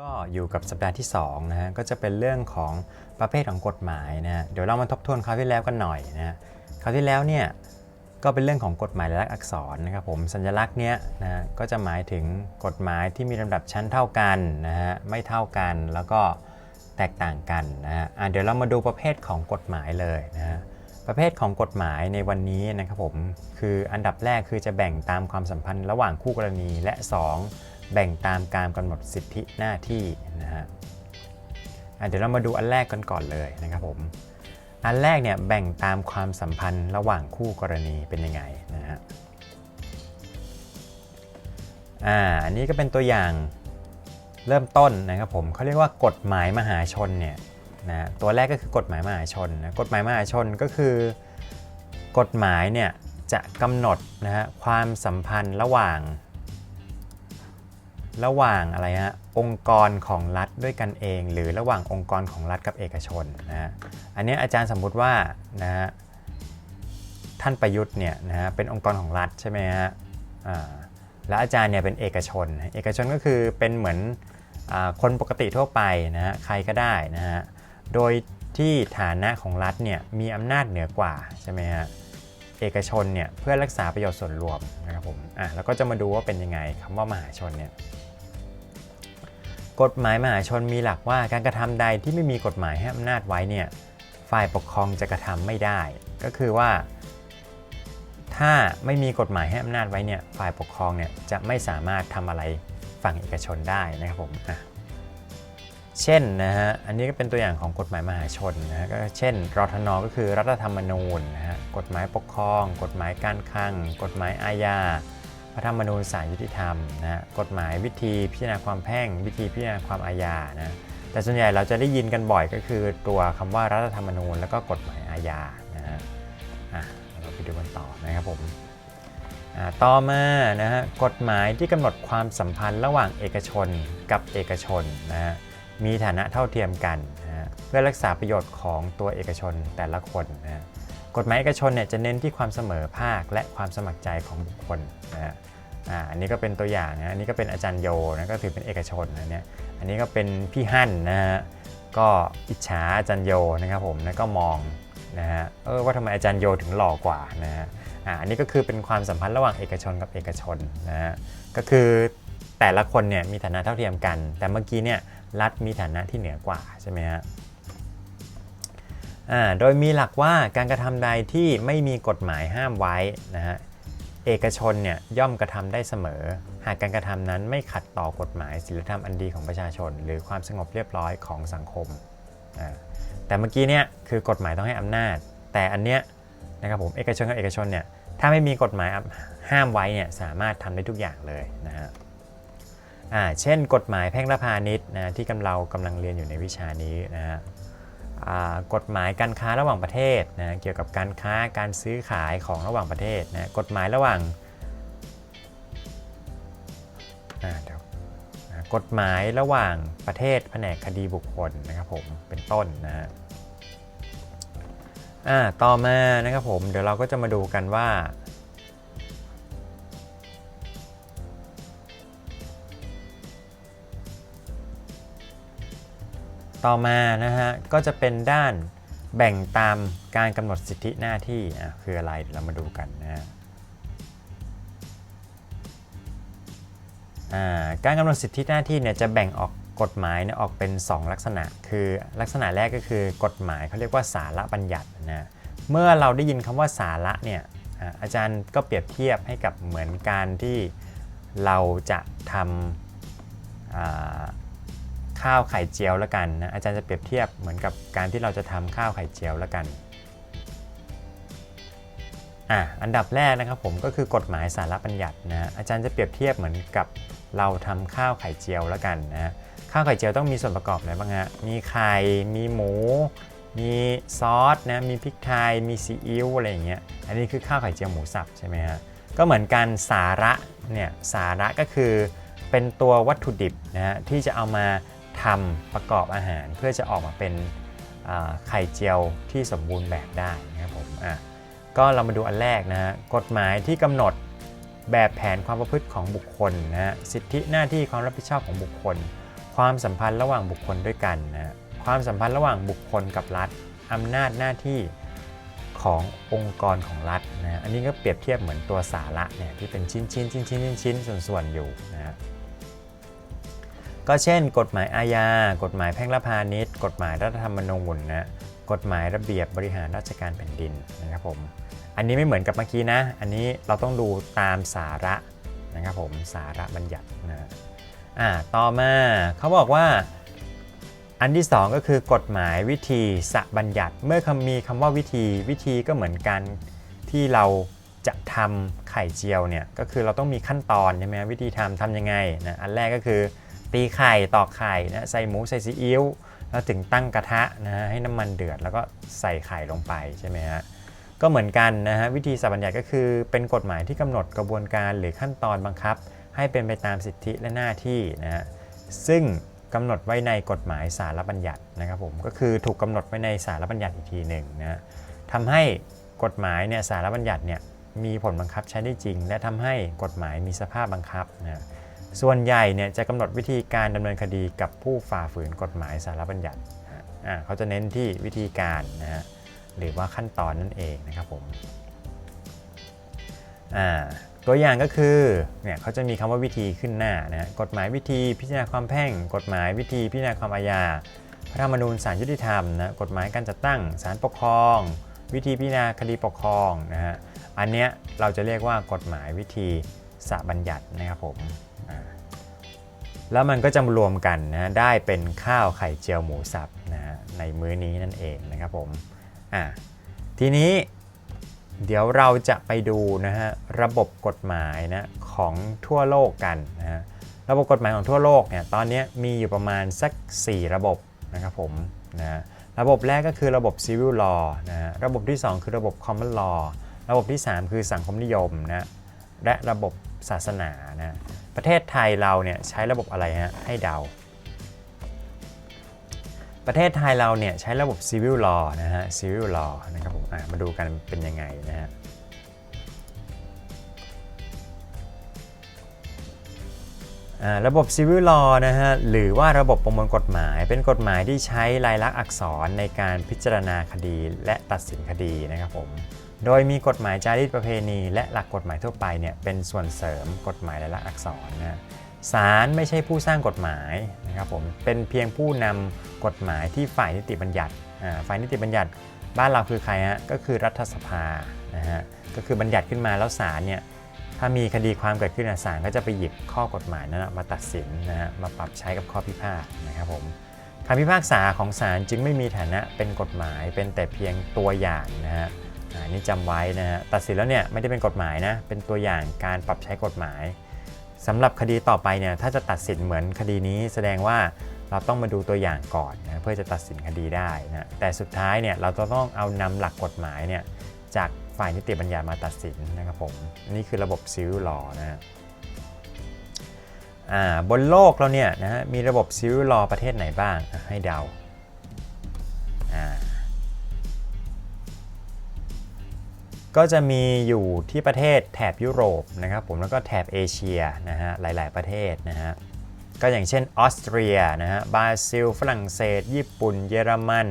ก็อยู่กับสัปดาห์ที่2นะฮะก็จะเป็นเรื่องของประเภทของกฎหมายนะฮะเดี๋ยวเรามาทบทวนคราวที่แล้วกันหน่อยนะฮะคราวที่แล้วเนี่ยก็เป็นเรื่องของกฎหมายและอักษรนะครับผมสัญลักษณ์เนี้ยนะก็จะหมายถึงกฎหมายที่มีลำดับชั้นเท่ากันนะฮะไม่เท่ากันแล้วก็แตกต่างกันนะฮะอะเดี๋ยวเรามาดูประเภทของกฎหมายเลยนะฮะประเภทของกฎหมายในวันนี้นะครับผมคืออันดับแรกคือจะแบ่งตามความสัมพันธ์ระหว่างคู่กรณีและ 2 แบ่งตามการกำหนดสิทธิหน้าที่นะฮะเดี๋ยวเรามาดูอันแรกกันก่อนเลยนะครับผมอันแรกเนี่ยแบ่งตามความสัมพันธ์ระหว่างคู่กรณีเป็นยังไงนะฮะอ่าอันนี้ก็เป็นตัวอย่างเริ่มต้นนะครับผมเขาเรียกว่ากฎหมายมหาชนเนี่ยนะตัวแรกก็คือกฎหมายมหาชนนะกฎหมายมหาชนก็คือกฎหมายเนี่ยจะกำหนดนะฮะความสัมพันธ์ระหว่าง ระหว่างอะไรฮะองค์กรของรัฐด้วยกันเอง หรือระหว่างองค์กรของรัฐกับเอกชนนะฮะอันนี้อาจารย์สมมุติว่านะฮะท่านประยุทธ์เนี่ยนะฮะเป็นองค์กรของรัฐใช่ไหมฮะอ่าแล้วอาจารย์เนี่ยเป็นเอกชน เอกชนก็คือเป็นเหมือนอาคนปกติทั่วไปนะฮะใครก็ได้นะฮะโดยที่ฐานะของรัฐเนี่ยมีอำนาจเหนือกว่าใช่ไหมฮะเอกชนเนี่ยเพื่อรักษาประโยชน์ส่วนรวมนะครับผมอะแล้วก็จะมาดูว่าเป็นยังไงคำว่ามหาชนเนี่ย กฎหมายมหาชนมีหลักว่าการกระทำใดที่ไม่มีกฎหมายให้อำนาจไว้เนี่ยฝ่ายปกครองจะกระทำไม่ได้ ก็คือว่า ถ้าไม่มีกฎหมายให้อำนาจไว้เนี่ยฝ่ายปกครองเนี่ยจะไม่สามารถทำอะไรฝั่งเอกชนได้นะครับผมเช่นนะฮะอันนี้ก็เป็นตัวอย่างของกฎหมายมหาชนนะฮะก็เช่นรทนก็คือรัฐธรรมนูญนะฮะกฎหมายปกครอง กฎหมายการคลังกฎหมายอาญา พระธรรมนูญศาลยุติธรรมนะฮะกฎหมายวิธีพิจารณาความแพ่ง วิธีพิจารณาความอาญานะแต่ส่วนใหญ่เราจะได้ยินกันบ่อยก็คือตัวคำว่ารัฐธรรมนูญ แล้วก็กฎหมายอาญานะฮะอะเราไปดูกันต่อนะครับผมอะต่อมานะฮะกฎหมายที่กำหนดความสัมพันธ์ระหว่างเอกชนกับเอกชนนะฮะมีฐานะเท่าเทียมกันนะฮะเพื่อรักษาประโยชน์ของตัวเอกชนแต่ละคนนะฮะกฎหมายเอกชนเนี่ยจะเน้นที่ความเสมอภาคและความสมัครใจของบุคคลนะฮะ อ่าอันนี้ก็เป็นตัวอย่างนะอันนี้ก็เป็นอาจารย์โยนะก็ถือเป็นเอกชนนะเนี่ยอันนี้ก็เป็นพี่ฮั่นนะฮะก็อิจฉาอาจารย์โยนะครับผมแล้วก็มองนะฮะเออว่าทำไมอาจารย์โยถึงหล่อกว่านะฮะอ่าอันนี้ก็คือเป็นความสัมพันธ์ระหว่างเอกชนกับเอกชนนะฮะก็คือแต่ละคนเนี่ยมีฐานะเท่าเทียมกัน แต่เมื่อกี้เนี่ยรัฐมีฐานะที่เหนือกว่าใช่ไหมฮะอ่าโดยมีหลักว่าการกระทำใดที่ไม่มีกฎหมายห้ามไว้นะฮะ เอกชนเนี่ยย่อมกระทำได้เสมอ หากการกระทำนั้นไม่ขัดต่อกฎหมายศีลธรรมอันดีของประชาชน หรือความสงบเรียบร้อยของสังคม แต่เมื่อกี้เนี่ยคือกฎหมายต้องให้อำนาจ แต่อันเนี้ยนะครับผมเอกชนกับเอกชนเนี่ยถ้าไม่มีกฎหมายห้ามไว้เนี่ยสามารถทำได้ทุกอย่างเลยนะฮะอ่าเช่น กฎหมายแพ่งและพาณิชย์นะที่กำเรากำลังเรียนอยู่ในวิชานี้นะฮะ กฎหมายการค้าระหว่างประเทศนะเกี่ยวกับการค้าการซื้อขายของระหว่างประเทศนะกฎหมายระหว่างเดี๋ยวกฎหมายระหว่างประเทศแผนกคดีบุคคลนะครับผมเป็นต้นนะฮะอ่าต่อมานะครับผมเดี๋ยวเราก็จะมาดูกันว่า ต่อมานะฮะก็จะเป็นด้านแบ่งตามการกำหนดสิทธิหน้าที่อะคืออะไรเดี๋ยวเรามาดูกันนะฮะการกำหนดสิทธิหน้าที่เนี่ยจะแบ่งออกกฎหมายเนี่ยออกเป็น 2 ลักษณะ คือลักษณะแรกก็คือกฎหมายเขาเรียกว่าสาระบัญญัตินะเมื่อเราได้ยินคำว่าสาระเนี่ยอาอาจารย์ก็เปรียบเทียบให้กับเหมือนการที่เราจะทำอ่า ข้าวไข่เจียวแล้วกันนะอาจารย์จะเปรียบเทียบเหมือนกับการที่เราจะทำข้าวไข่เจียวแล้วกันอะอันดับแรกนะครับผมก็คือกฎหมายสาระบัญญัตินะอาจารย์จะเปรียบเทียบเหมือนกับเราทำข้าวไข่เจียวแล้วกันนะข้าวไข่เจียวต้องมีส่วนประกอบอะไรบ้างฮะมีไข่มีหมู มีซอสนะมีพริกไทยมีซีอิ๊วอะไรอย่างเงี้ยอันนี้คือข้าวไข่เจียวหมูสับใช่ไหมฮะก็เหมือนกันสาระเนี่ยสาระก็คือเป็นตัววัตถุดิบนะฮะที่จะเอามา ทำประกอบอาหารเพื่อจะออกมาเป็นไข่เจียวที่สมบูรณ์แบบได้นะครับผมอะก็เรามาดูอันแรกนะฮะกฎหมายที่กำหนดแบบแผนความประพฤติของบุคคลนะฮะสิทธิหน้าที่ความรับผิดชอบของบุคคล ความสัมพันธ์ระหว่างบุคคลด้วยกันนะความสัมพันธ์ระหว่างบุคคลกับรัฐอำนาจหน้าที่ขององค์กรของรัฐนะอันนี้ก็เปรียบเทียบเหมือนตัวสาระเนี่ยที่เป็นชิ้นชิ้นชิ้นชิ้นชิ้นชิ้นส่วนส่วนๆอยู่นะฮะ ก็เช่น กฎหมายอาญา กฎหมายแพ่งและพาณิชย์ กฎหมายรัฐธรรมนูญนะกฎหมายระเบียบบริหารราชการแผ่นดินนะครับผมอันนี้ไม่เหมือนกับเมื่อกี้นะ อันนี้เราต้องดูตามสาระนะครับผมสาระบัญญัตินะอ่าต่อมาเขาบอกว่าอันที่ 2 ก็คือกฎหมายวิธีสะบัญญัติ เมื่อคำมีคำว่าวิธีวิธีก็เหมือนกันที่เราจะทำไข่เจียวเนี่ยก็คือเราต้องมีขั้นตอนใช่ไหมวิธีทำทำยังไงนะอันแรกก็คือ ตีไข่ตอกไข่นะใส่หมูใส่ซีอิ๊วแล้วถึงตั้งกระทะนะฮะให้น้ำมันเดือดแล้วก็ใส่ไข่ลงไปใช่ไหมฮะก็เหมือนกันนะฮะวิธีสะบัญญัติก็คือ เป็นกฎหมายที่กำหนดกระบวนการหรือขั้นตอนบังคับ ให้เป็นไปตามสิทธิและหน้าที่นะฮะซึ่งกำหนดไว้ในกฎหมายสารบัญญัตินะครับผมก็คือถูกกำหนดไว้ในสารบัญญัติอีกทีหนึ่งนะฮะทำให้กฎหมายเนี่ยสารบัญญัติเนี่ยมีผลบังคับใช้ได้จริง และทำให้กฎหมายมีสภาพบังคับนะ ส่วนใหญ่เนี่ยจะกำหนดวิธีการดำเนินคดีกับผู้ฝ่าฝืนกฎหมายสารบัญญัติอ่าเขาจะเน้นที่วิธีการนะฮะหรือว่าขั้นตอนนั่นเองนะครับผมอ่าตัวอย่างก็คือเนี่ยเขาจะมีคำว่าวิธีขึ้นหน้านะกฎหมายวิธีพิจารณาความแพ่ง กฎหมายวิธีพิจารณาความอาญาพระธรรมนูญศาลยุติธรรมนะกฎหมายการจัดตั้งศาลปกครอง วิธีพิจารณาคดีปกครองนะฮะอันเนี้ยเราจะเรียกว่ากฎหมายวิธี สะบัญญัตินะครับผมแล้วมันก็จะรวมกันนะได้เป็นข้าวไข่เจียวหมูสับนะฮะในมื้อนี้นั่นเองนะครับผมอ่าทีนี้เดี๋ยวเราจะไปดูนะฮะระบบกฎหมายนะของทั่วโลกกันนะฮะระบบกฎหมายของทั่วโลกเนี่ยตอนนี้มีอยู่ประมาณสัก 4 ระบบนะครับผมนะฮะระบบแรกก็คือระบบ civil law นะฮะระบบที่ 2 คือระบบ common law ระบบที่ 3 คือสังคมนิยมนะและระบบ ศาสนานะประเทศไทยเราเนี่ยใช้ระบบอะไรฮะให้เดา ประเทศไทยเราเนี่ยใช้ระบบ civil law นะฮะ civil law นะครับผมมาดูกันเป็นยังไงนะฮะระบบ civil law นะฮะหรือว่าระบบประมวลกฎหมาย เป็นกฎหมายที่ใช้ลายลักษณ์อักษรในการพิจารณาคดีและตัดสินคดีนะครับผม โดยมีกฎหมายจารีตประเพณี และหลักกฎหมายทั่วไปเนี่ยเป็นส่วนเสริมกฎหมายแลายลักษณ์อักษรนะศาลไม่ใช่ผู้สร้างกฎหมายนะครับผมเป็นเพียงผู้นำกฎหมายที่ฝ่ายนิติบัญญัติฝ่ายนิติบัญญัติบ้านเราคือใครฮะก็คือรัฐสภานะฮะก็คือบัญญัติขึ้นมาแล้วศาลเนี่ยถ้ามีคดีความเกิดขึ้นศาลก็จะไปหยิบข้อกฎหมายนั้นมาตัดสินนะฮะมาปรับใช้กับข้อพิพาทนะครับผมคำพิพากษาของศาลจึงไม่มีฐานะเป็นกฎหมายเป็นแต่เพียงตัวอย่างนะฮะ อ่านี่จำไว้นะฮะตัดสินแล้วเนี่ยไม่ได้เป็นกฎหมายนะเป็นตัวอย่างการปรับใช้กฎหมายสำหรับคดีต่อไปเนี่ยถ้าจะตัดสินเหมือนคดีนี้แสดงว่าเราต้องมาดูตัวอย่างก่อนนะเพื่อจะตัดสินคดีได้นะแต่สุดท้ายเนี่ยเราจะต้องเอานำหลักกฎหมายเนี่ยจากฝ่ายนิติบัญญัติมาตัดสินนะครับผมนี่คือระบบซิลลอนะฮะบนโลกเราเนี่ยนะฮะมีระบบซิลลอประเทศไหนบ้างให้เดา ก็จะมีอยู่ที่ประเทศแถบยุโรปนะครับผมแล้วก็แถบเอเชียนะฮะหลาย ๆ ประเทศนะฮะก็อย่างเช่นออสเตรียนะฮะบราซิล ฝรั่งเศส ญี่ปุ่น เยอรมัน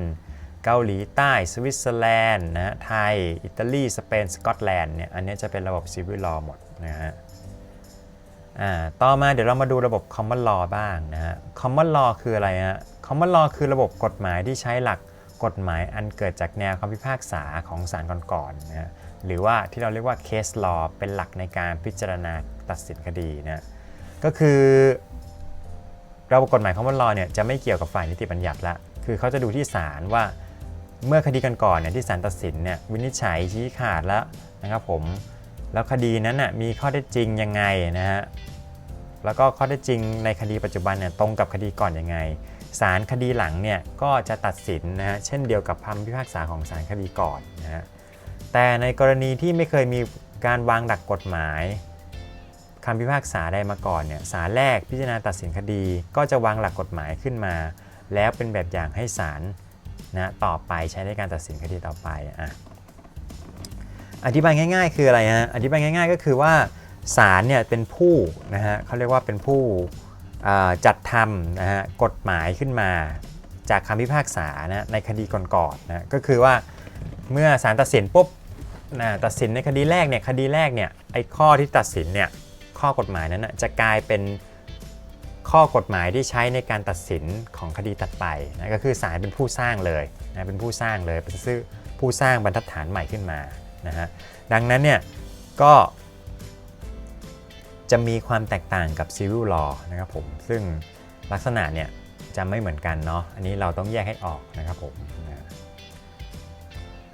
เกาหลีใต้ สวิตเซอร์แลนด์นะฮะไทย อิตาลี สเปน สกอตแลนด์เนี่ยอันนี้จะเป็นระบบซิวิลลอหมดนะฮะอ่าต่อมาเดี๋ยวเรามาดูระบบ common law บ้างนะฮะ common law คืออะไรฮะ common law คือระบบกฎหมายที่ใช้หลักกฎหมายอันเกิดจากแนวคำพิพากษาของศาลก่อนๆนะฮะ หรือว่าที่เราเรียกว่า case law เป็นหลักในการพิจารณาตัดสินคดีนะก็คือเระบกฎหมาย common law เนี่ยจะไม่เกี่ยวกับฝ่ายนิติบัญญัติละคือเขาจะดูที่ศาลว่าเมื่อคดีกันก่อนเนี่ยที่ศาลตัดสินเนี่ยวินิจฉัยชี้ขาดแล้วนะครับผมแล้วคดีนั้นน่ะมีข้อเท็จจริงยังไงนะฮะแล้วก็ข้อเท็จจริงในคดีปัจจุบันเนี่ยตรงกับคดีก่อนยังไงศาลคดีหลังเนี่ยก็จะตัดสินนะฮะเช่นเดียวกับคำพิพากษาของศาลคดีก่อนนะฮะ แต่ในกรณีที่ไม่เคยมีการวางหลักกฎหมายคำพิพากษาใดมาก่อนเนี่ยศาลแรกพิจารณาตัดสินคดี ก็จะวางหลักกฎหมายขึ้นมา แล้วเป็นแบบอย่างให้ศาลนะต่อไปใช้ในการตัดสินคดีต่อไปอะอธิบายง่าย ๆ คืออะไรฮะอธิบายง่าย ๆ ก็คือว่าศาลเนี่ยเป็นผู้นะฮะเขาเรียกว่าเป็นผู้จัดทำนะฮะกฎหมายขึ้นมา จากคำพิพากษานะในคดีก่อนๆนะก็คือว่าเมื่อศาลตัดสินปุ๊บ นะตัดสินในคดีแรกเนี่ยคดีแรกเนี่ยไอ้ข้อที่ตัดสินเนี่ยข้อกฎหมายนั้นนะจะกลายเป็นข้อกฎหมายที่ใช้ในการตัดสินของคดีตัดไปนะก็คือศาลเป็นผู้สร้างเลยนะเป็นผู้สร้างเลยเป็นซื้อผู้สร้างบรรทัดฐานใหม่ขึ้นมานะฮะดังนั้นเนี่ยก็จะมีความแตกต่างกับ Civil Law นะครับผมซึ่งลักษณะเนี่ยจะไม่เหมือนกันเนาะอันนี้เราต้องแยกให้ออกนะครับผมนะ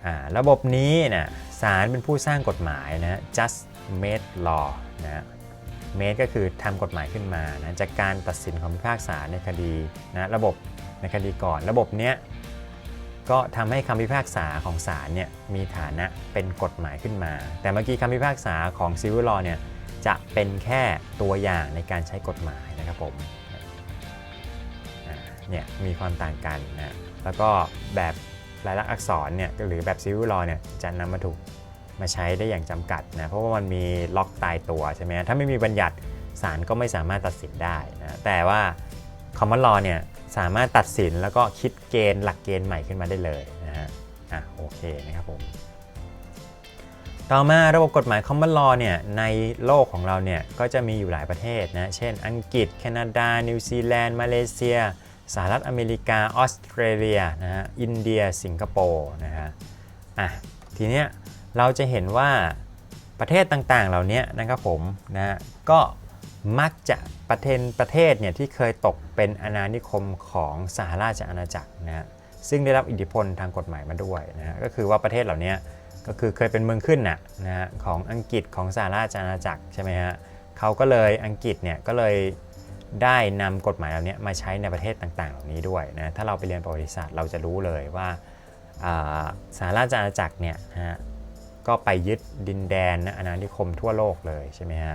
อ่าระบบนี้นะาลเป็นผู้สร้างกฎหมายนะ just made law นะ made ก็คือทำกฎหมายขึ้นมานะจากการตัดสินของพิพากษาในคดีนะระบบในคดีก่อน ระบบเนี้ยก็ทำให้คำพิพากษาของศาลเนี่ยมีฐานะเป็นกฎหมายขึ้นมา แต่เมื่อกี้คำพิพากษาของ Civil Law เนี่ยจะเป็นแค่ตัวอย่างในการใช้กฎหมายนะครับผมเนี่ยมีความต่างกันนะแล้วก็แบบ ลายลักษณ์อักษรเนี่ยหรือแบบซิวิลลอเนี่ยจะนำมาถูกมาใช้ได้อย่างจำกัดนะเพราะว่ามันมีล็อกตายตัวใช่ไหมถ้าไม่มีบัญญัติศาลก็ไม่สามารถตัดสินได้นะแต่ว่าคอมมอนลอเนี่ยสามารถตัดสินแล้วก็คิดเกณฑ์หลักเกณฑ์ใหม่ขึ้นมาได้เลยนะฮะอะโอเคนะครับผมต่อมาระบบกฎหมาย Common Law เนี่ยในโลกของเราเนี่ยก็จะมีอยู่หลายประเทศนะ เช่น อังกฤษ แคนาดา นิวซีแลนด์ มาเลเซีย สหรัฐอเมริกา ออสเตรเลียนะฮะอินเดีย สิงคโปร์นะฮะอะทีเนี้ยเราจะเห็นว่าประเทศต่างๆ เหล่านี้นะครับผมนะฮะก็มักจะประเทศประเทศเนี่ยที่เคยตกเป็นอาณานิคมของสหราชอาณาจักรนะฮะซึ่งได้รับอิทธิพลทางกฎหมายมาด้วยนะฮะก็คือว่าประเทศเหล่านี้ก็คือเคยเป็นเมืองขึ้นน่ะนะฮะของอังกฤษของสหราชอาณาจักรใช่ไหมฮะเขาก็เลยอังกฤษเนี่ยก็เลย ได้นำกฎหมายเหล่านี้มาใช้ในประเทศต่างๆเหล่านี้ด้วยนะถ้าเราไปเรียนประวัติศาสตร์เราจะรู้เลยว่าอ่าสหราชอาณาจักรเนี่ยฮะก็ไปยึดดินแดนนะอาณานิคมทั่วโลกเลยใช่ไหมฮะ